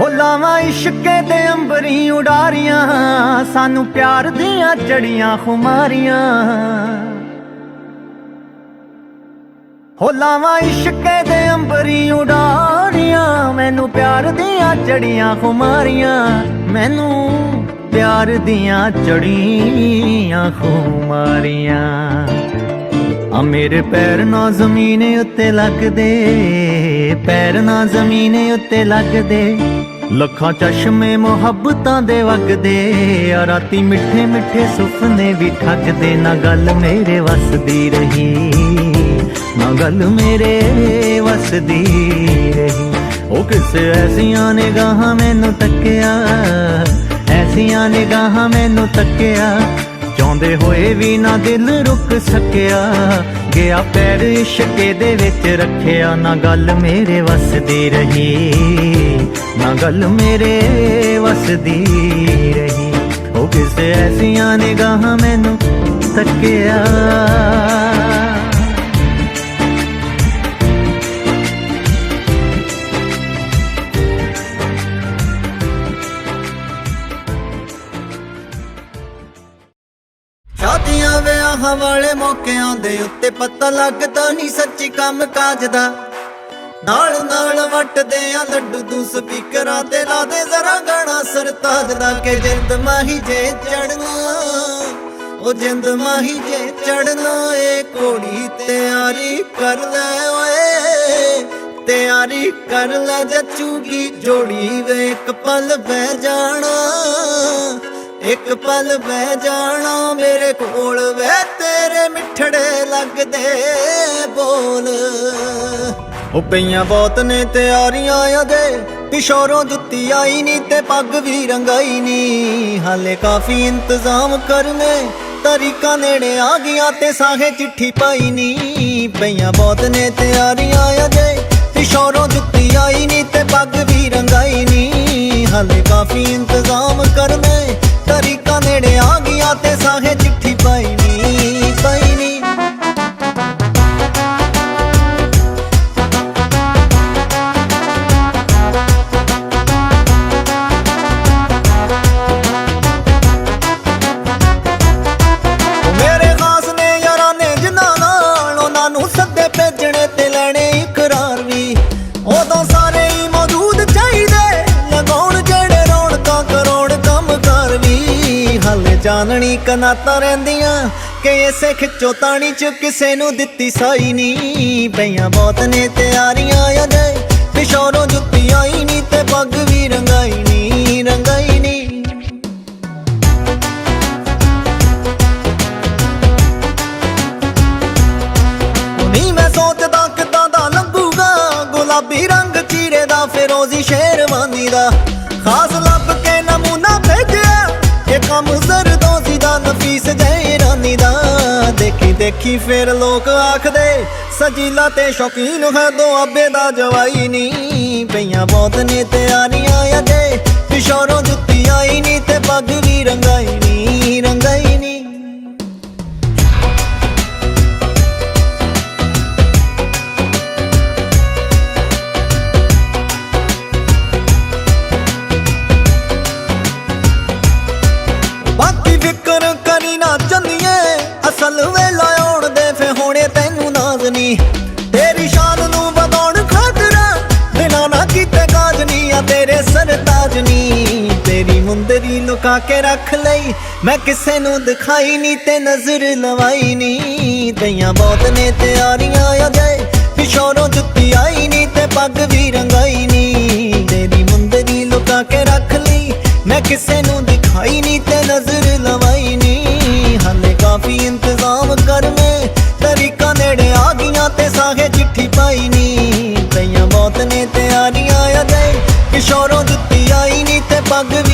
ਹੋ ਲਾਵਾਂ ਦੇ ਅੰਬਰੀ ਉਡਾਰੀਆਂ, ਸਾਨੂੰ ਪਿਆਰ ਦੀਆਂ ਜੜੀਆਂ ਖੁਮਾਰੀਆਂ। ਹੋ ਲਾਵਾਂ ਇਸ਼ਕੇ ਦੇ ਅੰਬਰੀ ਉਡਾਰੀਆਂ, ਮੈਨੂੰ ਪਿਆਰ ਦੀਆਂ ਚੜੀਆਂ ਖੁਮਾਰੀਆਂ, ਮੈਨੂੰ ਪਿਆਰ ਦੀਆਂ ਚੜੀਆਂ ਖੁਮਾਰੀਆਂ। ਆ ਮੇਰੇ ਪੈਰ ਨਾ ਜ਼ਮੀਨ ਉੱਤੇ ਲੱਗਦੇ, ਪੈਰ ਨਾ ਜ਼ਮੀਨ ਉੱਤੇ ਲੱਗਦੇ। ਲੱਖਾਂ ਚਸ਼ਮੇ ਮੁਹੱਬਤਾਂ ਦੇ ਵਗਦੇ, ਆ ਰਾਤੀ ਮਿੱਠੇ ਮਿੱਠੇ ਸੁਪਨੇ ਵੀ ਠੱਗਦੇ। ਨਾ ਗੱਲ ਮੇਰੇ ਵਸਦੀ ਰਹੀ, ਨਾ ਗੱਲ ਮੇਰੇ ਵਸਦੀ ਰਹੀ। ਉਹ ਕਿਸੇ ਐਸੀਆਂ ਨਿਗਾਹਾਂ ਮੈਨੂੰ ਤੱਕਿਆ, ਐਸੀਆਂ ਨਿਗਾਹਾਂ ਮੈਨੂੰ ਤੱਕਿਆ ਚਾਹੁੰਦੇ ਹੋਏ ਵੀ ਨਾ ਦਿਲ ਰੁਕ ਸਕਿਆ। ਗਿਆ ਪੈਰ ਇਸ਼ਕੇ ਦੇ ਵਿੱਚ ਰੱਖਿਆ, ਨਾ ਗੱਲ ਮੇਰੇ ਵਸਦੀ ਰਹੀ। ਨਾ ਗੱਲ ਮੇਰੇ ਵਸਦੀ ਰਹੀ। ਉਹ ਕਿਸੇ ਐਸੀਆਂ ਨਿਗਾਹਾਂ ਮੈਨੂੰ ਤੱਕਿਆ। ਸ਼ਾਦੀਆਂ ਵਿਆਹਾਂ ਵਾਲੇ ਮੌਕਿਆਂ ਦੇ ਉੱਤੇ ਪਤਾ ਲੱਗਦਾ ਨਹੀਂ ਸੱਚੀ ਕੰਮ ਕਾਜ ਦਾ। ਨਾਲ ਨਾਲ ਵੱਟਦੇ ਆ ਲੱਡੂ ਤੂੰ ਸਪੀਕਰਾਂ ਤੇ ਲਾ ਦੇ ਜ਼ਰਾ ਗਾਣਾ ਸਰਤਾਜ ਦਾ ਕਿ ਜਿੰਦ ਮਾਹੀ ਜੇ ਚੜਨਾ। ਉਹ ਜਿੰਦ ਮਾਹੀ ਜੇ ਚੜਨਾ, ਏ ਕੋੜੀ ਤਿਆਰੀ ਕਰ ਲੈ ਓਏ। ਤਿਆਰੀ ਕਰ ਲੈ ਜੱਚੂਗੀ ਜੋੜੀ ਵੇ ਇੱਕ ਪਲ ਬਹਿ ਜਾਣਾ। ਇੱਕ ਪਲ ਬਹਿ ਜਾਣਾ ਮੇਰੇ ਕੋਲ ਵੇ ਤੇਰੇ ਮਿੱਠੜੇ ਲੱਗਦੇ ਬੋਲ। ਉਹ ਪਈਆਂ ਬਹੁਤ ਨੇ ਤਿਆਰੀਆਂ ਅਜੇ, ਕਿਸ਼ੋਰੋਂ ਜੁੱਤੀ ਆਈ ਨਹੀਂ ਤੇ ਪੱਗ ਵੀ ਰੰਗਾਈ ਨਹੀਂ ਹਾਲੇ ਕਾਫੀ ਇੰਤਜ਼ਾਮ ਕਰਨੇ, ਤਰੀਕਾ ਨੇੜੇ ਆ ਗਿਆ ਤੇ ਸਾਹੇ ਚਿੱਠੀ ਪਾਈ ਨਹੀਂ ਪਈਆਂ ਬਹੁਤ ਨੇ ਤਿਆਰੀਆਂ ਅਜੇ, ਕਿਸ਼ੋਰੋਂ ਜੁੱਤੀ ਆਈ ਨਹੀਂ ਤੇ ਪੱਗ ਵੀ ਰੰਗਾਈ ਨਹੀਂ ਹਾਲੇ ਕਾਫੀ ਇੰਤਜ਼ਾਮ ਕਰਨੇ ਤੇ ਸਾਹੇ ਚਿੱਠੀ ਪਾਈ ਨਹੀਂ ਪਾਈ ਨਹੀਂ ਉਹ ਮੇਰੇ ਖਾਸ ਨੇ ਯਾਰਾਂ ਜਾਣਣੀ ਕਨਾਤਾਂ ਰਹਿੰਦੀਆਂ ਕਿ ਇਸੇ ਖਿੱਚੋ ਤਾਣੀ ਚ ਕਿਸੇ ਨੂੰ ਦਿੱਤੀ ਸਾਈ ਨਹੀਂ। ਪਈਆਂ ਬਹੁਤ ਨੇ ਤਿਆਰੀਆਂ ਅਜੇ ਕਿਸ਼ੋਰੋਂ ਜੁੱਤੀ ਆਈ ਨਹੀਂ ਤੇ ਪੱਗ ਵੀ ਰੰਗਾਈ ਨਹੀਂ ਰੰਗਾਈ ਨਹੀਂ। ਨਹੀਂ ਮੈਂ ਸੋਚਦਾ ਕਿਦਾਂ ਦਾ ਲੰਬੂਗਾ ਗੁਲਾਬੀ ਰੰਗ ਚੀਰੇ ਦਾ, ਫਿਰੋਜ਼ੀ ਸ਼ੇਰਵਾਨੀ ਦਾ। ਖਾਸ ਲੱਭ ਕੇ ਨਮੂਨਾ ਭੇਜਿਆ, ਇਹ ਕੰਮ ਜ਼ਰਦੋਜ਼ੀ ਦਾ ਨਫੀਸ ਦਾ। ਦੇਖੀ ਦੇਖੀ ਫਿਰ ਲੋਕ ਆਖਦੇ, ਸਜੀਲਾ ਤੇ ਸ਼ੌਕੀਨ ਹੈ ਅੱਬੇ ਦਾ ਜਵਾਈ ਨਹੀਂ ਪਈਆਂ ਬਹੁਤ ਨੇ ਤੇ ਅਜੇ ਨਹੀਂ। ਤੇਰੀ ਸ਼ਾਨ ਨੂੰ ਵਧਾਉਣ ਖਾਤਰਾ ਬਿਨਾ ਨਾ ਕੀਤੇ ਕਾਜ ਨਹੀਂ ਆ, ਤੇਰੇ ਸਰਤਾਜ ਨਹੀਂ। ਤੇਰੀ ਮੁੰਦਰੀ ਲੁਕਾ ਕੇ ਰੱਖ ਲਈ, ਮੈਂ ਕਿਸੇ ਨੂੰ ਦਿਖਾਈ ਨਹੀਂ ਤੇ ਨਜ਼ਰ ਲਵਾਈ ਨਹੀਂ। ਤਈਆਂ ਬਹੁਤ ਨੇ ਤਿਆਰੀਆਂ ਆ ਜਾਏ ਪਿਛੋਰੋਂ ਜੁੱਤੀ ਆਈ ਨਹੀਂ ਤੇ ਪੱਗ ਵੀ ਰੰਗਾਈ ਨਹੀਂ। ਤੇਰੀ ਮੁੰਦਰੀ ਲੁਕਾ ਕੇ ਰੱਖ ਲਈ, ਮੈਂ ਕਿਸੇ ਨੂੰ ਦਿਖਾਈ ਨਹੀਂ ਤੇ ਨਜ਼ਰ ਲਵਾਈ ਨਹੀਂ। ਹਾਲੇ ਕਾਫੀ Baba dövüş